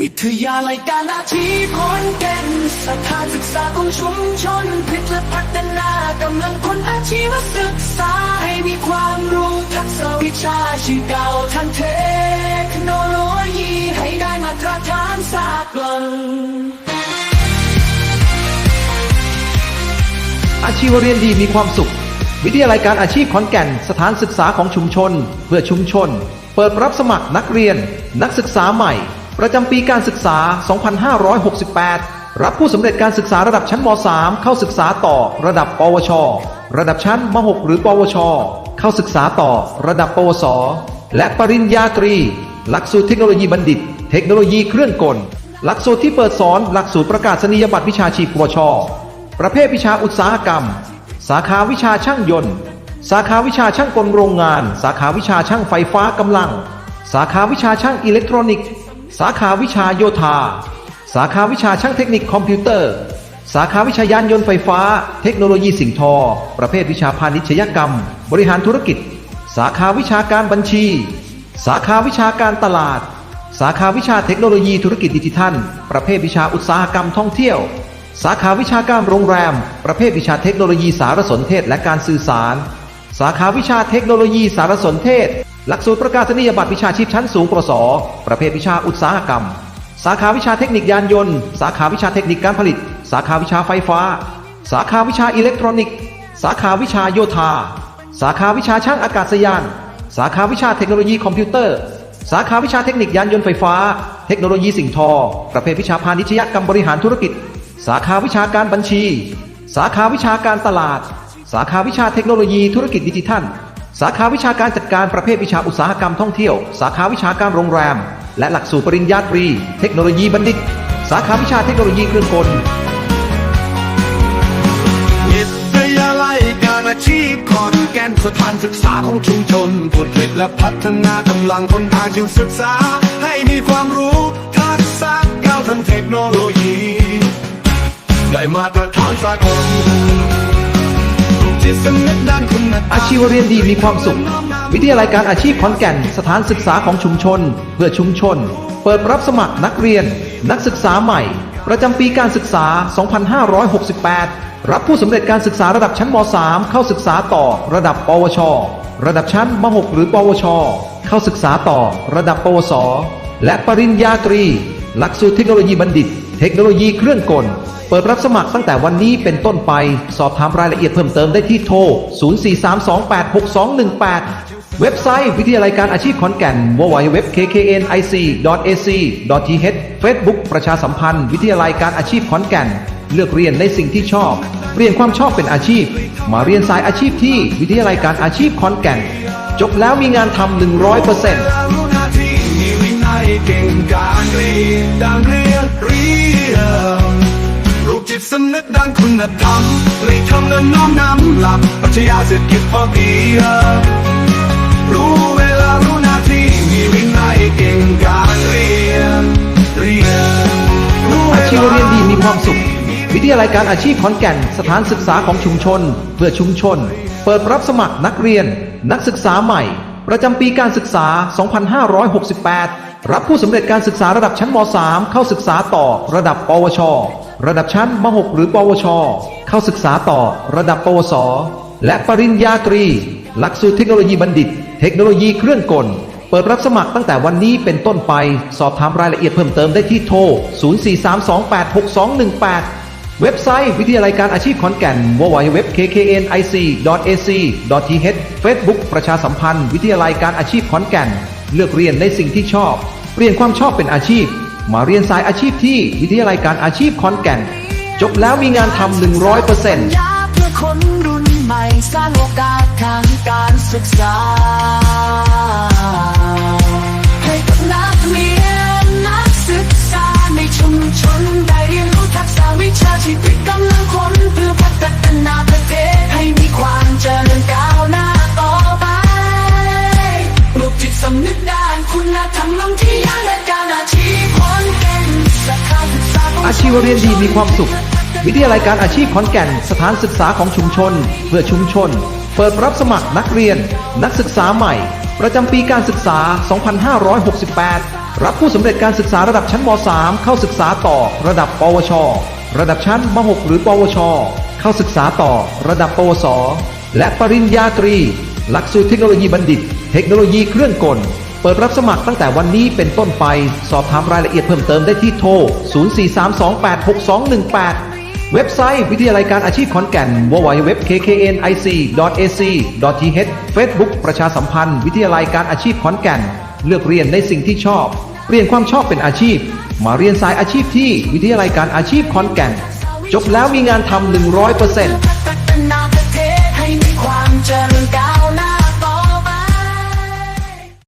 วิทยาลัยการอาชีพขอนแก่นสถานศึกษาของชุมชนผลิตและพัฒนากำลังคนอาชีวศึกษาให้มีความรู้ทักษะวิชาชีพเก่าทันเทคโนโลยี ให้ได้มาตรฐานสากลอาชีวเรียนดีมีความสุข วิทยาลัยการอาชีพขอนแก่น สถานศึกษาของชุมชน เพื่อชุมชน เปิดรับสมัครนักเรียน นักศึกษาใหม่ ประจำปีการศึกษา 2568 รับผู้สำเร็จการศึกษาระดับชั้นม .3 เข้าศึกษาต่อระดับ ปวช ระดับชั้นม .6 หรือ ปวช เข้าศึกษาต่อระดับ ปวส และปริญญาตรี หลักสูตรเทคโนโลยีบัณฑิต เทคโนโลยีเครื่องกล หลักสูตรที่เปิดสอนหลักสูตรประกาศนียบัตรวิชาชีพ ปวช ประเภทวิชาอุตสาหกรรม สาขาวิชาช่างยนต์ สาขาวิชาช่างกลโรงงาน สาขาวิชาช่างไฟฟ้ากำลัง สาขาวิชาช่างอิเล็กทรอนิกส์ สาขาวิชาโยธา สาขาวิชาช่างเทคนิคคอมพิวเตอร์ สาขาวิชายานยนต์ไฟฟ้า เทคโนโลยีสิ่งทอ ประเภทวิชาพาณิชยกรรม บริหารธุรกิจ สาขาวิชาการบัญชี สาขาวิชาการตลาด สาขาวิชาเทคโนโลยีธุรกิจดิจิทัล ประเภทวิชาอุตสาหกรรมท่องเที่ยว สาขาวิชาการโรงแรม ประเภทวิชาเทคโนโลยีสารสนเทศและการสื่อสาร สาขาวิชาเทคโนโลยีสารสนเทศ หลักสูตรประกาศนียบัตรวิชาชีพชั้นสูงปรสประเภทวิชาอุตสาหกรรม สาขาวิชาเทคนิคยานยนต์ สาขาวิชาเทคนิคการผลิต สาขาวิชาไฟฟ้า สาขาวิชาอิเล็กทรอนิกส์ สาขาวิชาโยธา สาขาวิชาช่างอากาศยาน สาขาวิชาเทคโนโลยีคอมพิวเตอร์ สาขาวิชาเทคนิคยานยนต์ไฟฟ้า เทคโนโลยีสิ่งทอ ประเภทวิชาพาณิชยกรรมบริหารธุรกิจ สาขาวิชาการบัญชี สาขาวิชาการตลาด สาขาวิชาเทคโนโลยีธุรกิจดิจิทัล สาขาวิชาการจัดการประเภทวิชาอุตสาหกรรมท่องเที่ยว สาขาวิชาการโรงแรม และหลักสูตรปริญญาตรี เทคโนโลยีบัณฑิต สาขาวิชาเทคโนโลยีเครื่องกลวิทยาลัยการอาชีพขอนแก่นสถานศึกษาของชุมชนผลผลิตและพัฒนากำลังคนอาชีวศึกษา ให้มีความรู้ทักษะก้าวทางเทคโนโลยี ได้มาตรฐานสากล อาชีวเรียนดีมีความสุข วิทยาลัยการอาชีพขอนแก่น สถานศึกษาของชุมชน เพื่อชุมชน เปิดรับสมัครนักเรียน นักศึกษาใหม่ ประจำปีการศึกษา 2568 รับผู้สำเร็จการศึกษาระดับชั้นม .3 เข้าศึกษาต่อ ระดับ ปวช ระดับชั้นม .6 หรือ ปวช เข้าศึกษาต่อ ระดับ ปวส และปริญญาตรี หลักสูตรเทคโนโลยีบัณฑิต เทคโนโลยีเครื่องกล เปิดรับสมัครตั้งแต่วันนี้เป็นต้นไป สอบถามรายละเอียดเพิ่มเติมได้ที่โทร 043286218 เว็บไซต์วิทยาลัยการอาชีพขอนแก่น www.kknic.ac.th Facebook ประชาสัมพันธ์ วิทยาลัยการอาชีพขอนแก่น เลือกเรียนในสิ่งที่ชอบเปลี่ยนความชอบเป็นอาชีพ มาเรียนสายอาชีพที่วิทยาลัยการอาชีพขอนแก่น จบแล้วมีงานทำ100%รู้หน้าที่มีวินัยเก่งการเรียนดัง นึกด้านคุณธรรมเลยทำและน้อมนำหลักปรัชญาเศรษฐกิจพอเพียงรู้เวลารู้นาทีมีวินัยเก่งการเรียนเรียนรู้อาชีวเรียนดีมีความสุข วิทยาลัยการอาชีพขอนแก่น สถานศึกษาของชุมชน เพื่อชุมชน เปิดรับสมัครนักเรียน นักศึกษาใหม่ ประจำปีการศึกษา 2568 รับผู้สำเร็จการศึกษาระดับชั้นม .3 เข้าศึกษาต่อระดับ ปวช ระดับชั้นม .6 หรือ ปวช เข้าศึกษาต่อระดับ ปวส และปริญญาตรี หลักสูตรเทคโนโลยีบัณฑิต เทคโนโลยีเครื่องกล เปิดรับสมัครตั้งแต่วันนี้เป็นต้นไป สอบถามรายละเอียดเพิ่มเติมได้ที่โทร 0432286218 เว็บไซต์วิทยาลัยการอาชีพขอนแก่น www.kknic.ac.th Facebook ประชาสัมพันธ์ วิทยาลัยการอาชีพขอนแก่น เลือกเรียนในสิ่งที่ชอบ เปลี่ยนความชอบเป็นอาชีพ มาเรียนสายอาชีพที่วิทยาลัยการอาชีพขอนแก่น จบแล้วมีงานทำ100%ยาเพื่อคนรุ่นใหม่สร้างโอกาสทางการศึกษา ชีวเรียนดีมีความสุข วิทยาลัยการอาชีพขอนแก่น สถานศึกษาของชุมชน เพื่อชุมชน เปิดรับสมัครนักเรียน นักศึกษาใหม่ ประจำปีการศึกษา 2568 รับผู้สำเร็จการศึกษาระดับชั้นม .3 เข้าศึกษาต่อ ระดับ ปวช ระดับชั้นม .6 หรือ ปวช เข้าศึกษาต่อ ระดับ ปวส และปริญญาตรี หลักสูตรเทคโนโลยีบัณฑิต เทคโนโลยีเครื่องกล เปิดรับสมัครตั้งแต่วันนี้เป็นต้นไป สอบถามรายละเอียดเพิ่มเติมได้ที่โทร 0432866218 เว็บไซต์วิทยาลัยการอาชีพขอนแก่น www.kknic.ac.th Facebook ประชาสัมพันธ์ วิทยาลัยการอาชีพขอนแก่น เลือกเรียนในสิ่งที่ชอบ เปลี่ยนความชอบเป็นอาชีพ มาเรียนสายอาชีพที่วิทยาลัยการอาชีพขอนแก่น จบแล้วมีงานทำ100%